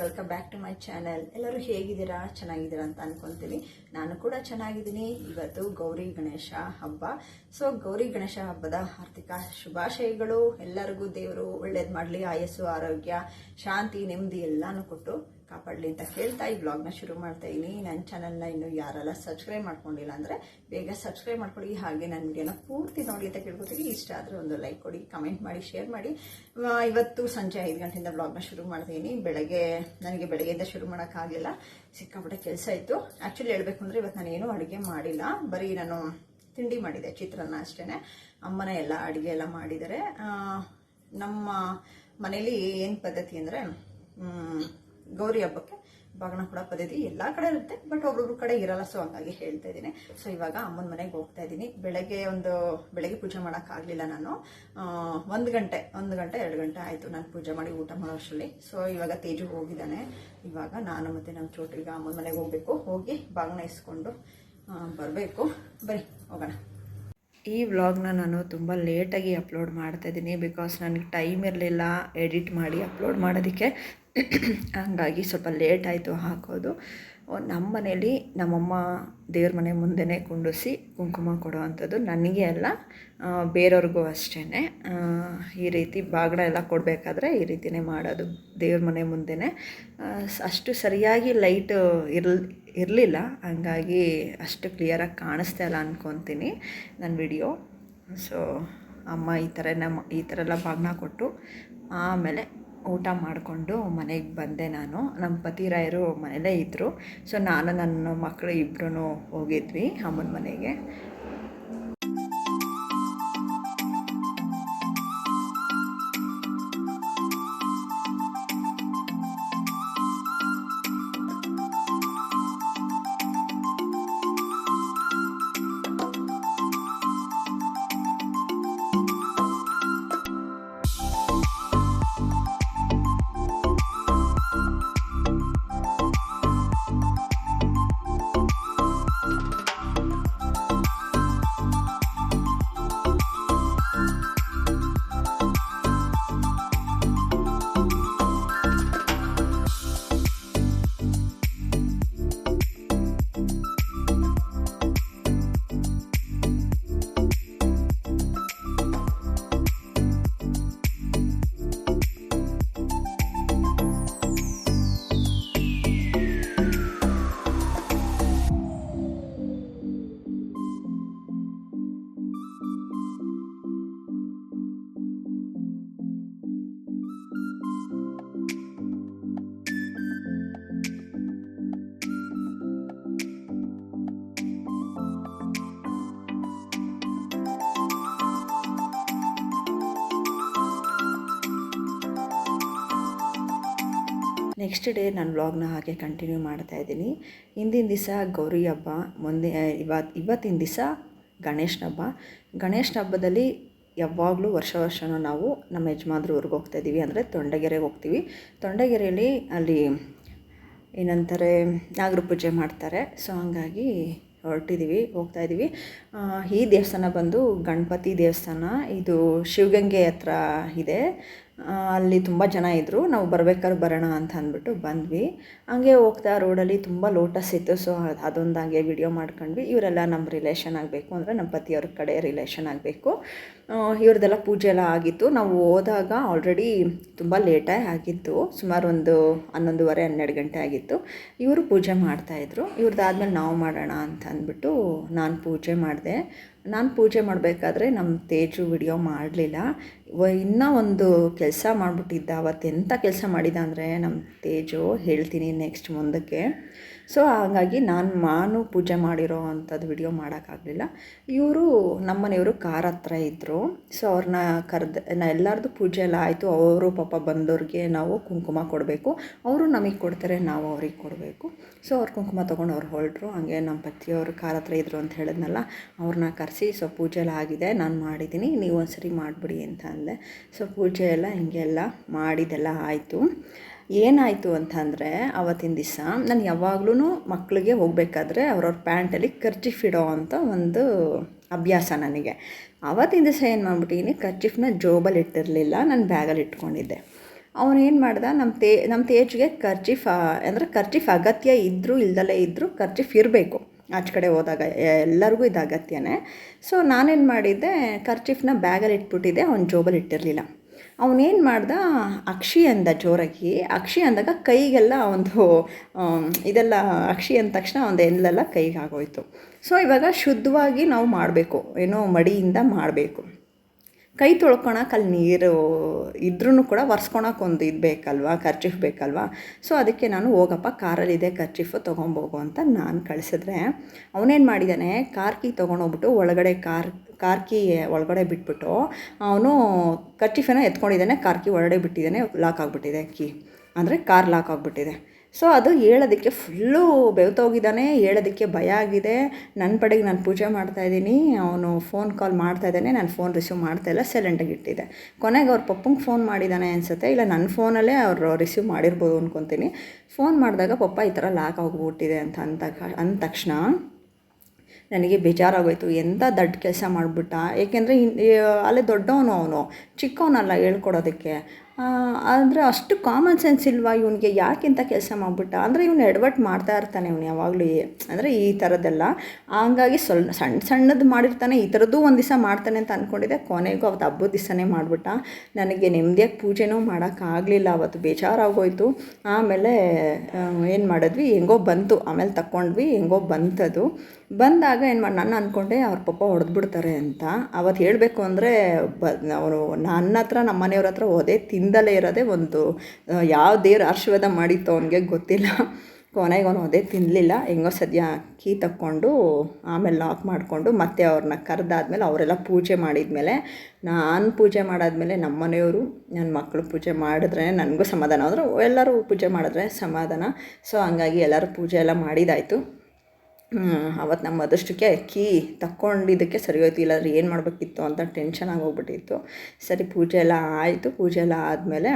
Welcome back to my channel ಎಲ್ಲರೂ ಹೇಗಿದ್ದೀರಾ? ಚೆನ್ನಾಗಿದ್ದೀರಾ ಅಂತ ಅನ್ಕೊಂತೀನಿ ನಾನು ಕೂಡ ಚೆನ್ನಾಗಿದ್ದೀನಿ. ಇವತ್ತು ಗೌರಿ ಗಣೇಶ ಹಬ್ಬ. ಸೊ ಗೌರಿ ಗಣೇಶ ಹಬ್ಬದ ಆರ್ಥಿಕ ಶುಭಾಶಯಗಳು. ಎಲ್ಲರಿಗೂ ದೇವರು ಒಳ್ಳೇದು ಮಾಡಲಿ. ಆಯಸ್ಸು, ಆರೋಗ್ಯ, ಶಾಂತಿ, ನೆಮ್ಮದಿ ಎಲ್ಲಾನು ಕೊಟ್ಟು ಕಾಪಾಡಲಿ ಅಂತ ಹೇಳ್ತಾ ಈ ಬ್ಲಾಗ್ನ ಶುರು ಮಾಡ್ತಾ ಇದ್ದೀನಿ ನನ್ನ ಚಾನಲ್ನ ಇನ್ನು ಯಾರೆಲ್ಲ ಸಬ್ಸ್ಕ್ರೈಬ್ ಮಾಡ್ಕೊಂಡಿಲ್ಲ ಅಂದರೆ ಬೇಗ ಸಬ್ಸ್ಕ್ರೈಬ್ ಮಾಡ್ಕೊಳ್ಳಿ. ಹಾಗೆ ನನ್ನ ವಿಡಿಯೋನ ಪೂರ್ತಿ ನೋಡಿ ಅಂತ ಕೇಳ್ಕೊತೀವಿ ಇಷ್ಟ ಆದರೆ ಒಂದು ಲೈಕ್ ಕೊಡಿ ಕಮೆಂಟ್ ಮಾಡಿ ಶೇರ್ ಮಾಡಿ. ಇವತ್ತು ಸಂಜೆ ಐದು ಗಂಟೆಯಿಂದ ಬ್ಲಾಗ್ನ ಶುರು ಮಾಡ್ತೀನಿ. ಬೆಳಗ್ಗೆ, ನನಗೆ ಬೆಳಗ್ಗೆಯಿಂದ ಶುರು ಮಾಡೋಕ್ಕಾಗಲಿಲ್ಲ. ಸಿಕ್ಕಾಪಟ್ಟೆ ಕೆಲಸ ಇತ್ತು. ಆ್ಯಕ್ಚುಲಿ ಹೇಳಬೇಕು ಅಂದರೆ ಇವತ್ತು ನಾನು ಏನೂ ಅಡುಗೆ ಮಾಡಿಲ್ಲ. ಬರೀ ನಾನು ತಿಂಡಿ ಮಾಡಿದೆ, ಚಿತ್ರಾನ್ನ ಅಷ್ಟೇ ಅಮ್ಮನ ಎಲ್ಲ ಅಡುಗೆ ಎಲ್ಲ ಮಾಡಿದರೆ ನಮ್ಮ ಮನೇಲಿ ಏನು ಪದ್ಧತಿ ಅಂದರೆ ಗೌರಿ ಹಬ್ಬಕ್ಕೆ ಬಾಗಣ ಕೊಡೋ ಪದ್ಧತಿ ಎಲ್ಲ ಕಡೆ ಇರುತ್ತೆ ಬಟ್ ಒಬ್ಬೊಬ್ರು ಕಡೆ ಇರಲ್ಲ ಸೊ ಹಂಗಾಗಿ ಹೇಳ್ತಾ ಇದ್ದೀನಿ. ಸೊ ಇವಾಗ ಅಮ್ಮನ ಮನೆಗೆ ಹೋಗ್ತಾ ಇದ್ದೀನಿ. ಬೆಳಗ್ಗೆ ಒಂದು, ಬೆಳಗ್ಗೆ ಪೂಜೆ ಮಾಡೋಕ್ಕಾಗಲಿಲ್ಲ ನಾನು. ಒಂದು ಗಂಟೆ ಒಂದು ಗಂಟೆ, ಎರಡು ಗಂಟೆ ಆಯಿತು ನಾನು ಪೂಜೆ ಮಾಡಿ ಊಟ ಮಾಡೋ ಅಷ್ಟರಲ್ಲಿ ಸೊ ಇವಾಗ ತೇಜು ಹೋಗಿದ್ದಾನೆ. ಇವಾಗ ನಾನು ಮತ್ತೆ ನಮ್ಮ ಚೋಟು ಅಮ್ಮನ ಮನೆಗೆ ಹೋಗಬೇಕು. ಹೋಗಿ ಬಾಗಣ ಇಸ್ಕೊಂಡು ಬರಬೇಕು. ಬರೀ ಹೋಗೋಣ. ಈ ವ್ಲಾಗ್ನ ನಾನು ತುಂಬ ಲೇಟಾಗಿ ಅಪ್ಲೋಡ್ ಮಾಡ್ತಾ ಇದ್ದೀನಿ ಬಿಕಾಸ್ ನನಗೆ ಟೈಮ್ ಇರಲಿಲ್ಲ ಎಡಿಟ್ ಮಾಡಿ ಅಪ್ಲೋಡ್ ಮಾಡೋದಕ್ಕೆ. ಹಂಗಾಗಿ ಸ್ವಲ್ಪ ಲೇಟ್ ಆಯಿತು ಹಾಕೋದು. ನಮ್ಮ ಮನೇಲಿ ನಮ್ಮಮ್ಮ ದೇವ್ರ ಮನೆ ಮುಂದೆನೇ ಕುಂಡಿಸಿ ಕುಂಕುಮ ಕೊಡೋ ಅಂಥದ್ದು ನನಗೆ ಅಲ್ಲ ಬೇರೆಯವ್ರಿಗೂ ಅಷ್ಟೇ ಈ ರೀತಿ ಬಾಗಡ ಎಲ್ಲ ಕೊಡಬೇಕಾದ್ರೆ ಈ ರೀತಿಯೇ ಮಾಡೋದು, ದೇವ್ರ ಮನೆ ಮುಂದೆನೇ. ಅಷ್ಟು ಸರಿಯಾಗಿ ಲೈಟ್ ಇರಲ್, ಇರಲಿಲ್ಲ. ಹಂಗಾಗಿ ಅಷ್ಟು ಕ್ಲಿಯರಾಗಿ ಕಾಣಿಸ್ತಾ ಇಲ್ಲ ಅಂದ್ಕೊತೀನಿ ನನ್ನ ವಿಡಿಯೋ ಸೊ ಅಮ್ಮ ಈ ಥರ ನಮ್ಮ ಈ ಥರ ಎಲ್ಲ ಬಾಗ್ನ ಕೊಟ್ಟು ಆಮೇಲೆ ಊಟ ಮಾಡಿಕೊಂಡು ಮನೆಗೆ ಬಂದೆ ನಾನು. ನಮ್ಮ ಪತಿ ರಾಯರು ಮನೇಲೇ ಇದ್ದರು ಸೊ ನಾನು ನನ್ನ ಮಕ್ಕಳು ಇಬ್ಬರೂ ಹೋಗಿದ್ವಿ ಅಮ್ಮನ ಮನೆಗೆ. ನೆಕ್ಸ್ಟ್ ಡೇ ನಾನು ವ್ಲಾಗ್ನ ಹಾಗೆ ಕಂಟಿನ್ಯೂ ಮಾಡ್ತಾ ಇದ್ದೀನಿ. ಹಿಂದಿನ ದಿವಸ ಗೌರಿ ಹಬ್ಬ, ಮುಂದೆ ಇವತ್ತು ಇವತ್ತಿನ ದಿವಸ ಗಣೇಶನ ಹಬ್ಬ. ಗಣೇಶನ ಹಬ್ಬದಲ್ಲಿ ಯಾವಾಗಲೂ ವರ್ಷ ವರ್ಷವೂ ನಾವು ನಮ್ಮ ಯಜಮಾನ್ರ ಊರಿಗೆ ಹೋಗ್ತಾ ಇದ್ದೀವಿ ಅಂದರೆ ತೊಂಡಗೆರೆಗೆ ಹೋಗ್ತೀವಿ. ತೊಂಡಗೆರೆಯಲ್ಲಿ ಅಲ್ಲಿ ಏನಂತಾರೆ, ನಾಗರ ಪೂಜೆ ಮಾಡ್ತಾರೆ. ಸೊ ಹಂಗಾಗಿ ಹೊರಟಿದ್ದೀವಿ ಹೋಗ್ತಾ ಇದ್ದೀವಿ ಈ ದೇವಸ್ಥಾನ ಬಂದು ಗಣಪತಿ ದೇವಸ್ಥಾನ. ಇದು ಶಿವಗಂಗೆ ಹತ್ರ ಇದೆ. ಅಲ್ಲಿ ತುಂಬ ಜನ ಇದ್ದರು ನಾವು ಬರ್ಬೇಕಾದ್ರೆ ಬರೋಣ ಅಂತ ಅಂದ್ಬಿಟ್ಟು ಬಂದ್ವಿ. ಹಂಗೆ ಹೋಗ್ತಾ ರೋಡಲ್ಲಿ ತುಂಬ ಲೋಟಸ್ ಇತ್ತು. ಸೊ ಅದೊಂದಾಗೆ ವಿಡಿಯೋ ಮಾಡ್ಕೊಂಡ್ವಿ. ಇವರೆಲ್ಲ ನಮ್ಮ ರಿಲೇಷನ್ ಆಗಬೇಕು ಅಂದರೆ ನಮ್ಮ ಪತಿಯವ್ರ ಕಡೆ ರಿಲೇಷನ್ ಆಗಬೇಕು. ಇವ್ರದ್ದೆಲ್ಲ ಪೂಜೆ ಎಲ್ಲ ಆಗಿತ್ತು. ನಾವು ಹೋದಾಗ ಆಲ್ರೆಡಿ ತುಂಬ ಲೇಟೇ ಆಗಿತ್ತು. ಸುಮಾರು ಒಂದು ಹನ್ನೊಂದುವರೆ, ಹನ್ನೆರಡು ಗಂಟೆ ಆಗಿತ್ತು. ಇವರು ಪೂಜೆ ಮಾಡ್ತಾಯಿದ್ರು ಇವ್ರದ್ದಾದ್ಮೇಲೆ ನಾವು ಮಾಡೋಣ ಅಂತ ಅಂದ್ಬಿಟ್ಟು ನಾನು ಪೂಜೆ ಮಾಡಿದೆ. ನಾನು ಪೂಜೆ ಮಾಡಬೇಕಾದ್ರೆ ನಮ್ಮ ತೇಜು ವಿಡಿಯೋ ಮಾಡಲಿಲ್ಲ. ಇನ್ನೂ ಒಂದು ಕೆಲಸ ಮಾಡಿಬಿಟ್ಟಿದ್ದ ಅವತ್ತೆಂಥ ಕೆಲಸ ಮಾಡಿದ ಅಂದರೆ ನಮ್ಮ ತೇಜು ಹೇಳ್ತೀನಿ ನೆಕ್ಸ್ಟ್ ಮುಂದಕ್ಕೆ. ಸೊ ಹಾಗಾಗಿ ನಾನು ನಾನು ಪೂಜೆ ಮಾಡಿರೋ ಅಂಥದ್ದು ವಿಡಿಯೋ ಮಾಡೋಕ್ಕಾಗಲಿಲ್ಲ. ಇವರು ನಮ್ಮನೆಯವರು ಕಾರ್ ಹತ್ರ ಇದ್ದರು ಸೊ ಅವ್ರನ್ನ ಕರೆದ, ನಾ ಎಲ್ಲರದ್ದು ಪೂಜೆ ಎಲ್ಲ ಆಯಿತು. ಅವರು ಪಾಪ ಬಂದವ್ರಿಗೆ ನಾವು ಕುಂಕುಮ ಕೊಡಬೇಕು. ಅವರು ನಮಗೆ ಕೊಡ್ತಾರೆ, ನಾವು ಅವ್ರಿಗೆ ಕೊಡಬೇಕು. ಸೊ ಅವ್ರು ಕುಂಕುಮ ತೊಗೊಂಡು ಅವ್ರು ಹೊರಟ್ರು. ಹಾಗೆ ನಮ್ಮ ಪತಿಯವರು ಕಾರ್ ಹತ್ರ ಇದ್ದರು ಅಂತ ಹೇಳಿದ್ನಲ್ಲ ಅವ್ರನ್ನ ಕರೆಸಿ ಸೊ ಪೂಜೆ ಎಲ್ಲ ಆಗಿದೆ. ನಾನು ಮಾಡಿದ್ದೀನಿ ನೀವು ಒಂದ್ಸರಿ ಮಾಡಿಬಿಡಿ ಅಂತ ಅಂದೆ. ಸೊ ಪೂಜೆ ಎಲ್ಲ ಹಿಂಗೆಲ್ಲ ಮಾಡಿದೆಲ್ಲ ಆಯಿತು. ಏನಾಯಿತು ಅಂತಂದರೆ ಅವತ್ತಿನ ದಿವಸ ನಾನು ಯಾವಾಗ್ಲೂ ಮಕ್ಕಳಿಗೆ ಹೋಗಬೇಕಾದ್ರೆ ಅವ್ರವ್ರ ಪ್ಯಾಂಟಲ್ಲಿ ಕರ್ಚಿಫ್ ಇಡೋ ಅಂತ ಒಂದು ಅಭ್ಯಾಸ ನನಗೆ. ಆವತ್ತಿನ ದಿವಸ ಏನು ಮಾಡ್ಬಿಟ್ಟಿದ್ದೀನಿ ಕರ್ಚಿಫ್ನ ಜೋಬಲ್ಲಿ ಇಟ್ಟಿರಲಿಲ್ಲ, ನಾನು ಬ್ಯಾಗಲ್ಲಿ ಇಟ್ಕೊಂಡಿದ್ದೆ. ಅವನೇನು ಮಾಡ್ದ ನಮ್ಮ ತೇ ನಮ್ಮ ತೇಜ್ಗೆ ಕರ್ಚಿಫ್ ಅಂದರೆ ಕರ್ಚಿಫ್ ಅಗತ್ಯ ಇದ್ದರೂ ಇಲ್ದಲೇ ಇದ್ದರೂ ಕರ್ಚಿಫ್ ಇರಬೇಕು. ಆಚೆ ಕಡೆ ಹೋದಾಗ ಎಲ್ಲರಿಗೂ ಇದು ಅಗತ್ಯನೇ. ಸೊ ನಾನೇನು ಮಾಡಿದ್ದೆ ಖರ್ಚಿಫ್ನ ಬ್ಯಾಗಲ್ಲಿ ಇಟ್ಬಿಟ್ಟಿದ್ದೆ, ಅವ್ನು ಜೋಬಲ್ಲಿ ಇಟ್ಟಿರಲಿಲ್ಲ. ಅವನೇನು ಮಾಡ್ದ? ಅಕ್ಷಿ ಅಂದ ಜೋರಾಗಿ. ಅಕ್ಷಿ ಅಂದಾಗ ಕೈಗೆಲ್ಲ ಒಂದು ಇದೆಲ್ಲ ಅಕ್ಷಿ ಅಂದ ತಕ್ಷಣ ಒಂದು ಎಲ್ಲೆಲ್ಲ ಕೈಗೆ ಆಗೋಯ್ತು. ಸೊ ಇವಾಗ ಶುದ್ಧವಾಗಿ ನಾವು ಮಾಡಬೇಕು. ಏನೋ ಮಡಿಯಿಂದ ಮಾಡಬೇಕು. ಕೈ ತೊಳ್ಕೊಳಕ್ಕೆ ಅಲ್ಲಿ ನೀರು ಇದ್ರೂ ಕೂಡ ಒರೆಸ್ಕೊಳಕ್ಕೆ ಒಂದು ಇದು ಬೇಕಲ್ವಾ ಖರ್ಚಿಫ್ ಬೇಕಲ್ವಾ? ಸೊ ಅದಕ್ಕೆ ನಾನು, ಹೋಗಪ್ಪ, ಕಾರಲ್ಲಿದೆ ಖರ್ಚಿಫು ತೊಗೊಂಬೋಗು ಅಂತ ನಾನು ಕಳಿಸಿದ್ರೆ, ಅವನೇನು ಮಾಡಿದ್ದಾನೆ ಕಾರ್ ಕೀ ತೊಗೊಂಡೋಗ್ಬಿಟ್ಟು ಒಳಗಡೆ ಕಾರ್ ಕಾರ್ ಕೀ ಒಳಗಡೆ ಬಿಟ್ಬಿಟ್ಟು, ಅವನು ಖರ್ಚಿಫನ್ನ ಎತ್ಕೊಂಡಿದ್ದಾನೆ ಕಾರ್ ಕೀ ಒಳಗಡೆ ಬಿಟ್ಟಿದ್ದಾನೆ ಲಾಕ್ ಆಗಿಬಿಟ್ಟಿದೆ ಕೀ. ಅಂದರೆ ಕಾರ್ ಲಾಕ್ ಆಗಿಬಿಟ್ಟಿದೆ. ಸೊ ಅದು ಹೇಳೋದಕ್ಕೆ ಫುಲ್ಲು ಬೆವ್ತೋಗಿದ್ದಾನೆ ಹೇಳೋದಕ್ಕೆ ಭಯ ಆಗಿದೆ. ನನ್ನ ಪಡೆಗೆ ನಾನು ಪೂಜೆ ಮಾಡ್ತಾಯಿದ್ದೀನಿ ಅವನು ಫೋನ್ ಕಾಲ್ ಮಾಡ್ತಾ ಇದ್ದಾನೆ, ನಾನು ಫೋನ್ ರಿಸೀವ್ ಮಾಡ್ತಾ ಇಲ್ಲ ಸೈಲೆಂಟಾಗಿ ಇಟ್ಟಿದ್ದೆ. ಕೊನೆಗೆ ಅವ್ರ ಪಪ್ಪಂಗೆ ಫೋನ್ ಮಾಡಿದ್ದಾನೆ ಅನಿಸುತ್ತೆ, ಇಲ್ಲ ನನ್ನ ಫೋನಲ್ಲೇ ಅವರು ರಿಸೀವ್ ಮಾಡಿರ್ಬೋದು ಅಂದ್ಕೊತೀನಿ ಫೋನ್ ಮಾಡಿದಾಗ ಪಪ್ಪ ಈ ಥರ ಲಾಕ್ ಆಗಿಬಿಟ್ಟಿದೆ ಅಂತ ಅಂದ ಅಂದ ತಕ್ಷಣ ನನಗೆ ಬೇಜಾರಾಗೋಯ್ತು ಎಂಥ ದೊಡ್ಡ ಕೆಲಸ ಮಾಡಿಬಿಟ್ಟ? ಏಕೆಂದರೆ ಅಲ್ಲೇ ದೊಡ್ಡವನು ಅವನು, ಚಿಕ್ಕವನಲ್ಲ ಹೇಳ್ಕೊಡೋದಕ್ಕೆ. ಅಂದರೆ ಅಷ್ಟು ಕಾಮನ್ ಸೆನ್ಸ್ ಇಲ್ವಾ ಇವನಿಗೆ? ಯಾಕಿಂತ ಕೆಲಸ ಮಾಡಿಬಿಟ್ಟ? ಅಂದರೆ ಇವನು ಎಡವಟ್ಟು ಮಾಡ್ತಾ ಇರ್ತಾನೆ ಇವನು ಯಾವಾಗಲೂ ಅಂದರೆ ಈ ಥರದ್ದೆಲ್ಲ ಹಂಗಾಗಿ ಸ್ವಲ್ಪ ಸಣ್ಣ ಸಣ್ಣದು ಮಾಡಿರ್ತಾನೆ, ಈ ಥರದ್ದು ಒಂದು ದಿವಸ ಮಾಡ್ತಾನೆ ಅಂತ ಅಂದ್ಕೊಂಡಿದ್ದೆ ಕೊನೆಗೂ ಅವತ್ತು ಹಬ್ಬದ ದಿವಸನೇ ಮಾಡಿಬಿಟ್ಟ. ನನಗೆ ನೆಮ್ಮದಿಯಾಗಿ ಪೂಜೆನೂ ಮಾಡೋಕ್ಕಾಗಲಿಲ್ಲ ಅವತ್ತು. ಬೇಜಾರಾಗೋಯ್ತು. ಆಮೇಲೆ ಏನು ಮಾಡಿದ್ವಿ? ಹೆಂಗೋ ಬಂತು. ಆಮೇಲೆ ತಗೊಂಡ್ವಿ ಹೆಂಗೋ ಬಂತದು. ಬಂದಾಗ ಏನು ಮಾಡಿ ನಾನು ಅಂದ್ಕೊಂಡೆ ಅವ್ರ ಪಪ್ಪ ಹೊಡೆದ್ಬಿಡ್ತಾರೆ ಅಂತ. ಅವತ್ತು ಹೇಳಬೇಕು ಅಂದರೆ ಬ, ಅವರು ನನ್ನ ಹತ್ರ ನಮ್ಮ ಮನೆಯವ್ರ ಹತ್ರ ಒದೆ ತಿಂದಲೇ ಇರೋದೇ ಒಂದು ಯಾವ ದೇವ್ರ ಆಶೀರ್ವಾದ ಮಾಡಿತ್ತು ಅವನಿಗೆ ಗೊತ್ತಿಲ್ಲ. ಕೊನೆಗೆ ಅವನು ಅದೇ ತಿನ್ನಲಿಲ್ಲ ಹೆಂಗೋ ಸದ್ಯ ಕೀ ತಕ್ಕೊಂಡು ಆಮೇಲೆ ಲಾಕ್ ಮಾಡಿಕೊಂಡು ಮತ್ತೆ ಅವ್ರನ್ನ ಕರೆದಾದ್ಮೇಲೆ ಅವರೆಲ್ಲ ಪೂಜೆ ಮಾಡಿದ್ಮೇಲೆ, ನಾನು ಪೂಜೆ ಮಾಡಾದ್ಮೇಲೆ ನಮ್ಮ ಮನೆಯವರು ನನ್ನ ಮಕ್ಕಳು ಪೂಜೆ ಮಾಡಿದ್ರೆ ನನಗೂ ಸಮಾಧಾನ. ಆದರೂ ಎಲ್ಲರೂ ಪೂಜೆ ಮಾಡಿದ್ರೆ ಸಮಾಧಾನ. ಸೊ, ಹಂಗಾಗಿ ಎಲ್ಲರೂ ಪೂಜೆ ಎಲ್ಲ ಮಾಡಿದಾಯಿತು. ಅವತ್ತು ನಮ್ಮ ಅದಷ್ಟಕ್ಕೆ ಅಕ್ಕಿ ತಕ್ಕೊಂಡಿದ್ದಕ್ಕೆ ಸರಿ ಹೋಯ್ತು, ಇಲ್ಲಾಂದ್ರೆ ಏನು ಮಾಡಬೇಕಿತ್ತು ಅಂತ ಟೆನ್ಷನ್ ಆಗೋಗ್ಬಿಟ್ಟಿತ್ತು ಸರಿ, ಪೂಜೆ ಎಲ್ಲ ಆಯಿತು. ಪೂಜೆ ಎಲ್ಲ ಆದಮೇಲೆ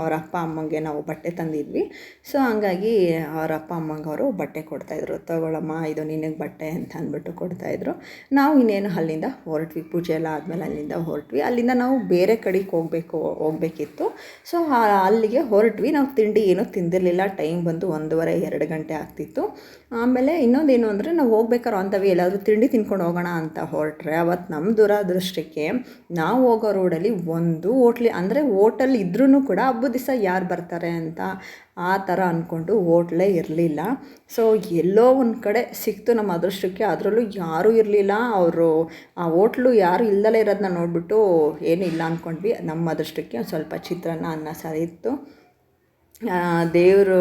ಅವ್ರ ಅಪ್ಪ ಅಮ್ಮಂಗೆ ನಾವು ಬಟ್ಟೆ ತಂದಿದ್ವಿ. ಸೊ ಹಂಗಾಗಿ ಅವರ ಅಪ್ಪ ಅಮ್ಮಂಗೆ ಅವರು ಬಟ್ಟೆ ಕೊಡ್ತಾಯಿದ್ರು ತಗೊಳಮ್ಮ, ಇದು ನಿನಗೆ ಬಟ್ಟೆ ಅಂತ ಅಂದ್ಬಿಟ್ಟು ಕೊಡ್ತಾಯಿದ್ರು ನಾವು ಇನ್ನೇನು ಅಲ್ಲಿಂದ ಹೊರಟ್ವಿ. ಪೂಜೆ ಎಲ್ಲ ಆದಮೇಲೆ ಅಲ್ಲಿಂದ ಹೊರಟ್ವಿ. ಅಲ್ಲಿಂದ ನಾವು ಬೇರೆ ಕಡೆಗೆ ಹೋಗಬೇಕು, ಹೋಗಬೇಕಿತ್ತು. ಸೊ ಅಲ್ಲಿಗೆ ಹೊರಟ್ವಿ. ನಾವು ತಿಂಡಿ ಏನೂ ತಿಂದಿರಲಿಲ್ಲ. ಟೈಮ್ ಬಂದು ಒಂದೂವರೆ, ಎರಡು ಗಂಟೆ ಆಗ್ತಿತ್ತು. ಆಮೇಲೆ ಇನ್ನೊಂದೇನು ಅಂದರೆ ನಾವು ಹೋಗ್ಬೇಕಾದ್ರೆ ವೇ ಎಲ್ಲಾದರೂ ತಿಂಡಿ ತಿನ್ಕೊಂಡು ಹೋಗೋಣ ಅಂತ ಹೊರಟ್ರೆ ಅವತ್ತು ನಮ್ಮ ದುರಾದೃಷ್ಟಕ್ಕೆ ನಾವು ಹೋಗೋ ರೋಡಲ್ಲಿ ಒಂದು ಹೋಟ್ಲಿ ಅಂದರೆ ಹೋಟೆಲ್ ಇದ್ರೂ ಕೂಡ ಹಬ್ಬದ ದಿವಸ ಯಾರು ಬರ್ತಾರೆ ಅಂತ ಆ ಥರ ಅಂದ್ಕೊಂಡು ಹೋಟ್ಲೇ ಇರಲಿಲ್ಲ. ಸೊ ಎಲ್ಲೋ ಒಂದು ಕಡೆ ಸಿಕ್ತು ನಮ್ಮ ಅದೃಷ್ಟಕ್ಕೆ. ಅದರಲ್ಲೂ ಯಾರೂ ಇರಲಿಲ್ಲ. ಅವರು, ಆ ಹೋಟ್ಲು ಯಾರು ಇಲ್ದಲೇ ಇರೋದನ್ನ ನೋಡಿಬಿಟ್ಟು ಏನೂ ಇಲ್ಲ ಅಂದ್ಕೊಂಡ್ವಿ ನಮ್ಮ ಅದೃಷ್ಟಕ್ಕೆ ಒಂದು ಸ್ವಲ್ಪ ಚಿತ್ರಾನ್ನ, ಅನ್ನ ಸರಿ ಇತ್ತು. ದೇವರು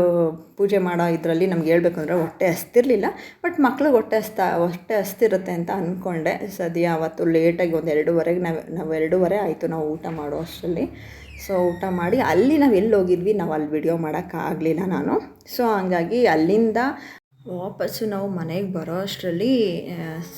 ಪೂಜೆ ಮಾಡೋ ಇದರಲ್ಲಿ ನಮ್ಗೆ ಹೇಳ್ಬೇಕು ಅಂದರೆ ಹೊಟ್ಟೆ ಹಸ್ತಿರಲಿಲ್ಲ ಬಟ್ ಮಕ್ಳಿಗೆ ಹೊಟ್ಟೆ ಹಸ್ತಾ, ಹೊಟ್ಟೆ ಹಸ್ತಿರುತ್ತೆ ಅಂತ ಅಂದ್ಕೊಂಡೆ ಸದ್ಯ ಅವತ್ತು ಲೇಟಾಗಿ ಒಂದು ಎರಡೂವರೆಗೆ, ನಾವು ನಾವು ಎರಡೂವರೆ ಆಯಿತು ನಾವು ಊಟ ಮಾಡೋ ಅಷ್ಟರಲ್ಲಿ. ಸೊ ಊಟ ಮಾಡಿ ಅಲ್ಲಿ ನಾವು ಎಲ್ಲಿ ಹೋಗಿದ್ವಿ, ನಾವು ಅಲ್ಲಿ ವಿಡಿಯೋ ಮಾಡೋಕ್ಕಾಗಲಿಲ್ಲ ನಾನು. ಸೊ ಹಂಗಾಗಿ ಅಲ್ಲಿಂದ ವಾಪಸ್ಸು ನಾವು ಮನೆಗೆ ಬರೋ ಅಷ್ಟರಲ್ಲಿ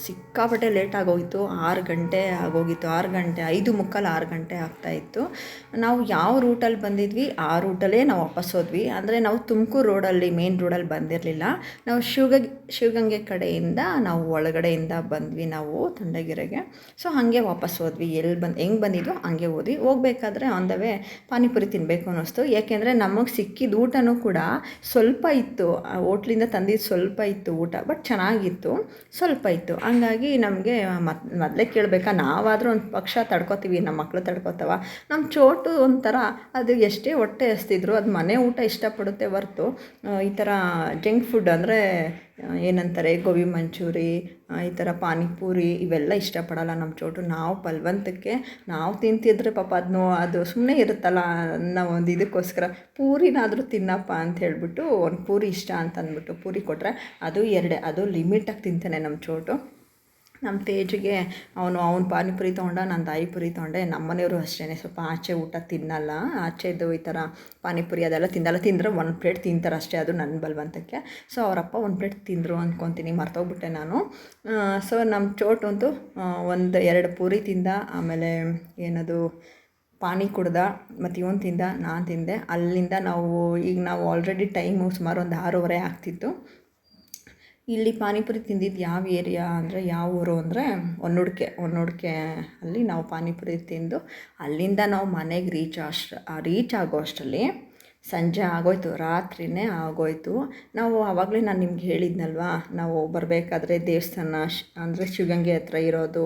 ಸಿಕ್ಕಾಪಟ್ಟೆ ಲೇಟ್ ಆಗೋಗಿತ್ತು. ಆರು ಗಂಟೆ ಆಗೋಗಿತ್ತು. ಆರು ಗಂಟೆ, ಐದು ಮುಕ್ಕಾಲು ಆರು ಗಂಟೆ ಆಗ್ತಾಯಿತ್ತು ನಾವು ಯಾವ ರೂಟಲ್ಲಿ ಬಂದಿದ್ವಿ, ಆ ರೂಟಲ್ಲೇ ನಾವು ವಾಪಸ್ ಹೋದ್ವಿ. ಅಂದರೆ ನಾವು ತುಮಕೂರು ರೋಡಲ್ಲಿ, ಮೇನ್ ರೋಡಲ್ಲಿ ಬಂದಿರಲಿಲ್ಲ. ನಾವು ಶಿವಗ, ಶಿವಗಂಗೆ ಕಡೆಯಿಂದ ನಾವು ಒಳಗಡೆಯಿಂದ ಬಂದ್ವಿ ನಾವು ತಂಡಗೆರೆಗೆ. ಸೊ, ಹಾಗೆ ವಾಪಸ್ ಹೋದ್ವಿ. ಎಲ್ಲಿ ಬಂದು, ಹೆಂಗೆ ಬಂದಿದ್ವೋ ಹಂಗೆ ಹೋದ್ವಿ. ಹೋಗ್ಬೇಕಾದ್ರೆ ಆನ್ ದ ವೇ ಪಾನಿಪುರಿ ತಿನ್ನಬೇಕು ಅನ್ನಿಸ್ತು. ಯಾಕೆಂದರೆ ನಮಗೆ ಸಿಕ್ಕಿದ ಊಟನೂ ಕೂಡ ಸ್ವಲ್ಪ ಇತ್ತು. ಆ, ಹೋಟ್ಲಿಂದ ತಂದಿದ್ದು ಸ್ವಲ್ಪ ಇತ್ತು ಊಟ ಬಟ್ ಚೆನ್ನಾಗಿತ್ತು, ಸ್ವಲ್ಪ ಇತ್ತು. ಹಂಗಾಗಿ ನಮಗೆ ಮತ್, ಮೊದಲೇ ಕೇಳಬೇಕಾ, ನಾವಾದರೂ ಒಂದು ಪಕ್ಷ ತಡ್ಕೋತೀವಿ ನಮ್ಮ ಮಕ್ಕಳು ತಡ್ಕೊತಾವ. ನಮ್ಮ ಚೋಟು ಒಂಥರ ಅದು ಎಷ್ಟೇ ಹೊಟ್ಟೆ ಹಸ್ತಿದ್ರು ಅದು ಮನೆ ಊಟ ಇಷ್ಟಪಡುತ್ತೆ ಹೊರ್ತು ಈ ಥರ ಜಂಕ್ ಫುಡ್ ಅಂದರೆ ಏನಂತಾರೆ, ಗೋಬಿ ಮಂಚೂರಿ ಈ ಥರ ಪಾನಿಪೂರಿ ಇವೆಲ್ಲ ಇಷ್ಟಪಡಲ್ಲ ನಮ್ಮ ಚೋಟು. ನಾವು ಪಲ್ವಂತಕ್ಕೆ, ನಾವು ತಿಂತಿದ್ರೆ ಪಾಪ ಅದನ್ನು ಅದು ಸುಮ್ಮನೆ ಇರುತ್ತಲ್ಲ ನಾವು ಒಂದು ಇದಕ್ಕೋಸ್ಕರ ಪೂರಿನಾದರೂ ತಿನ್ನಪ್ಪ ಅಂತ ಹೇಳ್ಬಿಟ್ಟು ಒಂದು ಪೂರಿ ಇಷ್ಟ ಅಂತ ಅಂದ್ಬಿಟ್ಟು ಪೂರಿ ಕೊಟ್ಟರೆ ಅದು ಎರಡೇ, ಅದು ಲಿಮಿಟಾಗಿ ತಿಂತಾನೆ ನಮ್ಮ ಚೋಟು. ನಮ್ಮ ತೇಜಿಗೆ ಅವನು, ಅವ್ನು ಪಾನಿಪುರಿ ತೊಗೊಂಡ, ನಾನು ತಾಯಿ ಪುರಿ ತೊಗೊಂಡೆ. ನಮ್ಮನೆಯವರು ಅಷ್ಟೇ ಸ್ವಲ್ಪ ಆಚೆ ಊಟ ತಿನ್ನಲ್ಲ. ಆಚೆದು ಈ ಥರ ಪಾನಿಪುರಿ ಅದೆಲ್ಲ ತಿನ್ನಲ್ಲ ತಿಂದರೆ ಒಂದು ಪ್ಲೇಟ್ ತಿಂತಾರೆ ಅಷ್ಟೇ, ಅದು ನನ್ನ ಬಲವಂತಕ್ಕೆ. ಸೊ ಅವರಪ್ಪ ಒಂದು ಪ್ಲೇಟ್ ತಿಂದರು ಅಂದ್ಕೊತೀನಿ ಮರ್ತೋಗ್ಬಿಟ್ಟೆ ನಾನು. ಸೊ ನಮ್ಮ ಚೋಟು ಅಂತೂ ಒಂದು ಎರಡು ಪೂರಿ ತಿಂದ, ಆಮೇಲೆ ಏನದು, ಪಾನಿ ಕುಡ್ದ ಮತ್ತು ಇವನು ತಿಂದ, ನಾನು ತಿಂದೆ. ಅಲ್ಲಿಂದ ನಾವು, ಈಗ ನಾವು ಆಲ್ರೆಡಿ ಟೈಮು ಸುಮಾರು ಒಂದು ಆರೂವರೆ ಆಗ್ತಿತ್ತು. ಇಲ್ಲಿ ಪಾನಿಪುರಿ ತಿಂದಿದ್ದು ಯಾವ ಏರಿಯಾ ಅಂದರೆ ಯಾವ ಊರು ಅಂದರೆ ಹೊನ್ನೂಡ್ಕೆ ಹೊನ್ನೂಡ್ಕೆ ಅಲ್ಲಿ ನಾವು ಪಾನಿಪುರಿ ತಿಂದು ಅಲ್ಲಿಂದ ನಾವು ಮನೆಗೆ ರೀಚ್ ಅಷ್ಟು ರೀಚ್ ಆಗೋ ಅಷ್ಟರಲ್ಲಿ ಸಂಜೆ ಆಗೋಯ್ತು, ರಾತ್ರಿನೇ ಆಗೋಯ್ತು. ನಾವು ಆವಾಗಲೇ ನಾನು ನಿಮ್ಗೆ ಹೇಳಿದ್ನಲ್ವಾ, ನಾವು ಬರಬೇಕಾದ್ರೆ ದೇವಸ್ಥಾನ ಶ್, ಅಂದರೆ ಶಿವಗಂಗೆ ಹತ್ರ ಇರೋದು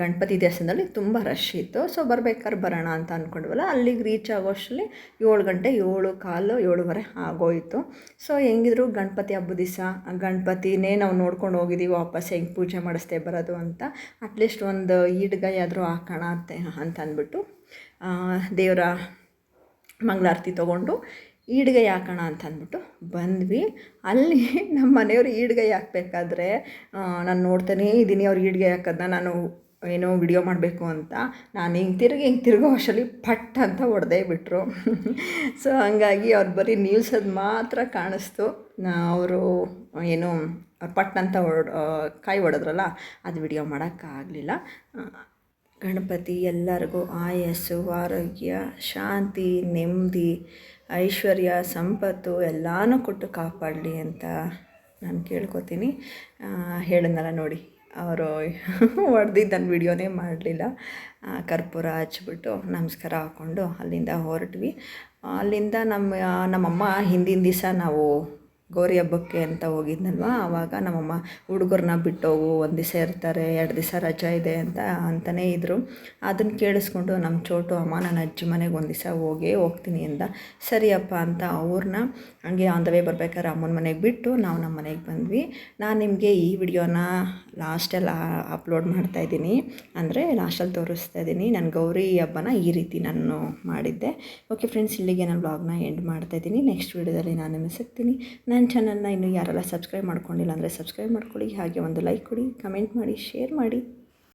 ಗಣಪತಿ ದೇವಸ್ಥಾನದಲ್ಲಿ ತುಂಬ ರಶ್ ಇತ್ತು. ಸೊ ಬರ್ಬೇಕಾದ್ರೆ ಬರೋಣ ಅಂತ ಅಂದ್ಕೊಂಡ್ವಲ್ಲ ಅಲ್ಲಿಗೆ ರೀಚ್ ಆಗೋಷ್ಟರಲ್ಲಿ ಏಳು ಗಂಟೆ, ಏಳು ಕಾಲು, ಏಳುವರೆ ಆಗೋಯಿತು. ಸೊ ಹೆಂಗಿದ್ರು ಗಣಪತಿ ಹಬ್ಬದ ದಿವಸ ಗಣಪತಿನೇ ನಾವು ನೋಡ್ಕೊಂಡು ಹೋಗಿದ್ದೀವಿ ವಾಪಸ್ ಹೆಂಗೆ ಪೂಜೆ ಮಾಡಿಸ್ತೇ ಬರೋದು ಅಂತ. ಅಟ್ಲೀಸ್ಟ್ ಒಂದು ಈಡ್ಗಾಯಿ ಆದರೂ ಹಾಕೋಣ ಅಂತ ಅಂದ್ಬಿಟ್ಟು ದೇವರ ಮಂಗಳಾರತಿ ತೊಗೊಂಡು ಈಡ್ಗೈ ಹಾಕೋಣ ಅಂತ ಅಂದ್ಬಿಟ್ಟು ಬಂದ್ವಿ. ಅಲ್ಲಿ ನಮ್ಮ ಮನೆಯವ್ರು ಈಡ್ಗೈ ಹಾಕಬೇಕಾದ್ರೆ ನಾನು ನೋಡ್ತಾನೇ ಇದ್ದೀನಿ ಅವ್ರು ಈಡ್ಗೈ ಹಾಕೋದನ್ನ, ನಾನು ಏನೋ ವಿಡಿಯೋ ಮಾಡಬೇಕು ಅಂತ. ನಾನು ಹಿಂಗೆ ತಿರುಗಿ ಹಿಂಗೆ ತಿರುಗೋ ಅಷ್ಟರಲ್ಲಿ ಪಟ್ ಅಂತ ಹೊಡೆದೇ ಬಿಟ್ಟರು ಸೊ ಹಂಗಾಗಿ ಅವ್ರು ಬರೀ ನಿಲ್ಸೋದು ಮಾತ್ರ ಕಾಣಿಸ್ತು. ಅವರು ಏನು ಪಟ್ ಅಂತ ಹೊಡ್ ಕಾಯಿ ಹೊಡೆದ್ರಲ್ಲ, ಅದು ವಿಡಿಯೋ ಮಾಡೋಕ್ಕಾಗಲಿಲ್ಲ. ಗಣಪತಿ ಎಲ್ಲರಿಗೂ ಆಯಸ್ಸು, ಆರೋಗ್ಯ, ಶಾಂತಿ, ನೆಮ್ಮದಿ, ಐಶ್ವರ್ಯ, ಸಂಪತ್ತು ಎಲ್ಲನೂ ಕೊಟ್ಟು ಕಾಪಾಡಲಿ ಅಂತ ನಾನು ಕೇಳ್ಕೊತೀನಿ. ಹೇಳಿದ್ನಲ್ಲ ನೋಡಿ, ಅವರು ಹೊಡೆದಿದ್ದು ನನ್ನ ವಿಡಿಯೋನೇ ಮಾಡಲಿಲ್ಲ. ಕರ್ಪೂರ ಹಚ್ಬಿಟ್ಟು ನಮಸ್ಕಾರ ಹಾಕ್ಕೊಂಡು ಅಲ್ಲಿಂದ ಹೊರಟ್ವಿ. ಅಲ್ಲಿಂದ ನಮ್ಮ ನಮ್ಮಮ್ಮ ಹಿಂದಿನ ದಿವಸ ನಾವು ಗೌರಿ ಹಬ್ಬಕ್ಕೆ ಅಂತ ಹೋಗಿದ್ನಲ್ವ? ಆವಾಗ ನಮ್ಮಮ್ಮ ಹುಡುಗರನ್ನ ಬಿಟ್ಟೋಗು, ಒಂದು ದಿವಸ ಇರ್ತಾರೆ, ಎರಡು ದಿವಸ ರಜೆ ಇದೆ ಅಂತ ಅಂತಲೇ ಇದ್ದರು ಅದನ್ನು ಕೇಳಿಸ್ಕೊಂಡು ನಮ್ಮ ಚೋಟು ಅಮ್ಮ ನನ್ನ ಅಜ್ಜಿ ಮನೆಗೆ ಒಂದು ದಿವಸ ಹೋಗಿ ಹೋಗ್ತೀನಿ ಅಂದ. ಸರಿಯಪ್ಪ ಅಂತ ಅವ್ರನ್ನ ಹಂಗೆ ಆನ್ ದ ವೇ ಬರ್ಬೇಕಾದ್ರೆ ಅಮ್ಮನ ಮನೆಗೆ ಬಿಟ್ಟು ನಾವು ನಮ್ಮ ಮನೆಗೆ ಬಂದ್ವಿ. ನಾನು ನಿಮಗೆ ಈ ವಿಡಿಯೋನ ಲಾಸ್ಟಲ್ಲಿ ಅಪ್ಲೋಡ್ ಮಾಡ್ತಾ ಇದ್ದೀನಿ. ಅಂದರೆ ಲಾಸ್ಟಲ್ಲಿ ತೋರಿಸ್ತಾ ಇದ್ದೀನಿ. ನಾನು ಗೌರಿ ಹಬ್ಬನ ಈ ರೀತಿ ನಾನು ಮಾಡಿದ್ದೆ. ಓಕೆ ಫ್ರೆಂಡ್ಸ್ ಇಲ್ಲಿಗೆ ನಾನು ಬ್ಲಾಗ್ನ ಎಂಡ್ ಮಾಡ್ತಾಯಿದ್ದೀನಿ ನೆಕ್ಸ್ಟ್ ವೀಡಿಯೋದಲ್ಲಿ ನಾನು ನಿಮಗೆ ಸಿಗ್ತೀನಿ. ನನ್ನ ಚಾನಲ್ನ ಇನ್ನೂ ಯಾರೆಲ್ಲ ಸಬ್ಸ್ಕ್ರೈಬ್ ಮಾಡ್ಕೊಂಡಿಲ್ಲ ಅಂದರೆ ಸಬ್ಸ್ಕ್ರೈಬ್ ಮಾಡ್ಕೊಳ್ಳಿ, ಹಾಗೆ ಒಂದು ಲೈಕ್ ಕೊಡಿ ಕಮೆಂಟ್ ಮಾಡಿ ಶೇರ್ ಮಾಡಿ.